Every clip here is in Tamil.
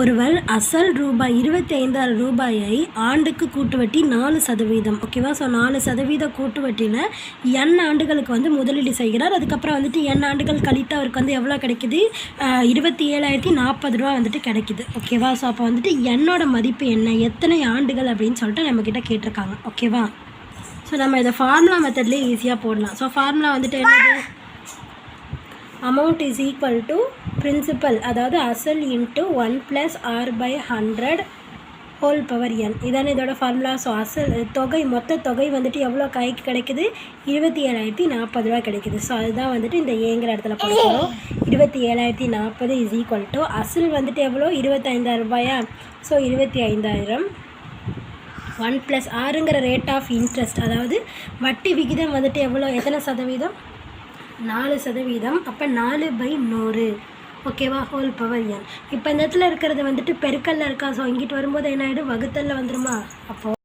ஒருவர் அசல் ரூபாய் இருபத்தைந்தாயிரம் ரூபாயை ஆண்டுக்கு கூட்டுவட்டி நாலு சதவீதம். ஓகேவா ஸோ நாலு சதவீத கூட்டுவட்டியில் என் ஆண்டுகளுக்கு வந்து முதலீடு செய்கிறார். அதுக்கப்புறம் வந்துட்டு என் ஆண்டுகள் கழித்து அவருக்கு வந்து எவ்வளோ கிடைக்குது? இருபத்தி ஏழாயிரத்தி நாற்பது ரூபா வந்துட்டு கிடைக்குது. ஓகேவா ஸோ அப்போ வந்துட்டு என்னோட மதிப்பு என்ன? எத்தனை ஆண்டுகள் அப்படின்னு சொல்லிட்டு நம்மக்கிட்ட கேட்டிருக்காங்க. ஓகேவா ஸோ நம்ம இதை ஃபார்முலா மெத்தட்லேயே ஈஸியாக போடலாம். ஸோ ஃபார்முலா வந்துட்டு என்னது? Amount is equal to principal அதாவது அசல் into one plus R by hundred whole power N இதானே இதோட ஃபார்முலா ஸோ அசல் தொகை மொத்த தொகை வந்துட்டு எவ்வளோ கைக்கு கிடைக்குது? இருபத்தி ஏழாயிரத்தி நாற்பது ரூபா கிடைக்குது. ஸோ அதுதான் வந்துட்டு இந்த ஏங்கிற இடத்துல பார்க்குறோம் இருபத்தி ஏழாயிரத்தி நாற்பது இஸ் ஈக்குவல் டு அசல் வந்துட்டு எவ்வளோ? இருபத்தைந்தாயிரம் ரூபாயா? ஸோ இருபத்தி ஐந்தாயிரம். ஒன் ப்ளஸ் ஆறுங்கிற ரேட் ஆஃப் இன்ட்ரெஸ்ட் அதாவது வட்டி விகிதம் வந்துட்டு எவ்வளோ? எத்தனை சதவீதம்? நாலு சதவீதம். அப்போ நாலு பை நூறு. ஓகேவா? ஹோல் பவர் என் இப்போ இந்த இடத்துல இருக்கிறது வந்துட்டு பெருக்கல்ல இருக்கா? ஸோ இங்கிட்டு வரும்போது என்ன ஆகிடும் வகுத்தல்ல வந்துருமா? அப்போது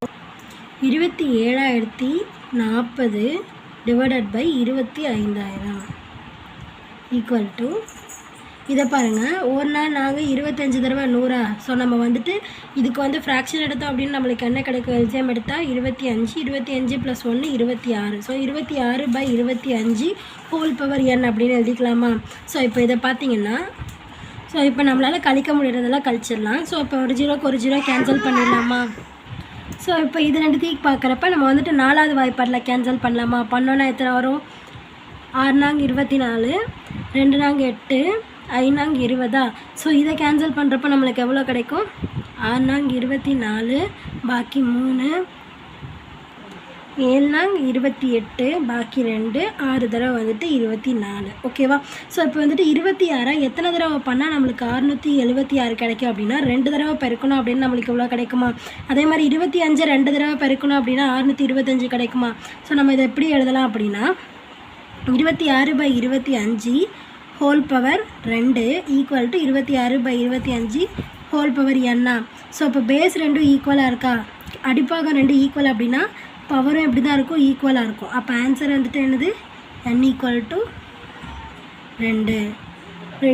இருபத்தி ஏழாயிரத்தி நாற்பது டிவைடட் பை இருபத்தி ஐந்தாயிரம் ஈக்குவல் டு இதை பாருங்கள் ஒரு நாள் நாங்கள் இருபத்தஞ்சி தடவை நூறா. ஸோ நம்ம வந்துட்டு இதுக்கு வந்து ஃப்ராக்ஷன் எடுத்தோம் அப்படின்னு நம்மளுக்கு என்ன கிடைக்கும்? எல்ஜிஎம் எடுத்தால் இருபத்தி அஞ்சு இருபத்தி அஞ்சு ப்ளஸ் ஒன்று இருபத்தி ஆறு. ஸோ இருபத்தி ஆறு பை இருபத்தி அஞ்சு ஹோல் பவர் என் அப்படின்னு எழுதிக்கலாமா? ஸோ இப்போ இதை பார்த்தீங்கன்னா ஸோ இப்போ நம்மளால் கழிக்க முடியறதெல்லாம் கழிச்சிடலாம். ஸோ இப்போ ஒரு ஜீரோக்கு ஒரு ஜீரோ கேன்சல் பண்ணிடலாமா? ஸோ இப்போ இது ரெண்டுத்தையும் பார்க்குறப்ப நம்ம வந்துட்டு நாலாவது வாய்ப்பாடில் கேன்சல் பண்ணலாமா? பண்ணோன்னா எத்தனை வரும்? ஆறு நாங்க இருபத்தி நாலு ரெண்டு நாங்க எட்டு ஐநாங் இருபதா ஸோ இதை கேன்சல் பண்ணுறப்ப நம்மளுக்கு எவ்வளோ கிடைக்கும்? ஆறுநாங் இருபத்தி நாலு பாக்கி மூணு ஏழ்நாங் இருபத்தி எட்டு பாக்கி ரெண்டு ஆறு தடவை வந்துட்டு இருபத்தி நாலு. ஓகேவா ஸோ இப்போ வந்துட்டு இருபத்தி ஆறை எத்தனை தடவை பண்ணால் நம்மளுக்கு அறுநூற்றி எழுபத்தி ஆறு கிடைக்கும் அப்படின்னா ரெண்டு தடவை பெருக்கணும் அப்படின்னு நம்மளுக்கு இவ்வளோ கிடைக்குமா? அதே மாதிரி இருபத்தி அஞ்சு ரெண்டு தடவை பெருக்கணும் அப்படின்னா அறுநூற்றி இருபத்தஞ்சு கிடைக்குமா? ஸோ நம்ம இதை எப்படி எழுதலாம் அப்படின்னா இருபத்தி ஆறு பை இருபத்தி அஞ்சு ஹோல் பவர் ரெண்டு ஈக்குவல் டு இருபத்தி ஆறு பை இருபத்தி அஞ்சு ஹோல் பவர் என்னா ஸோ இப்போ பேஸ் ரெண்டும் ஈக்குவலாக இருக்கா? அடிப்பாகம் ரெண்டு ஈக்குவல் அப்படின்னா பவரும் எப்படி தான் இருக்கும் ஈக்குவலாக இருக்கும். அப்போ ஆன்சர் வந்துட்டு என்னது? என் ஈக்குவல் டு ரெண்டு.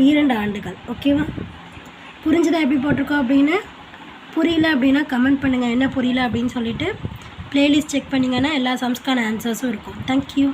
இரண்டு ஆண்டுகள் ஓகேவா புரிஞ்சுதா எப்படி போட்டிருக்கோம் அப்படின்னு? புரியல அப்படின்னா கமெண்ட் பண்ணுங்கள் என்ன புரியல அப்படின்னு சொல்லிட்டு ப்ளேலிஸ்ட் செக் பண்ணிங்கன்னா எல்லா சம்ஸ்க்கான ஆன்சர்ஸும் இருக்கும். தேங்க்யூ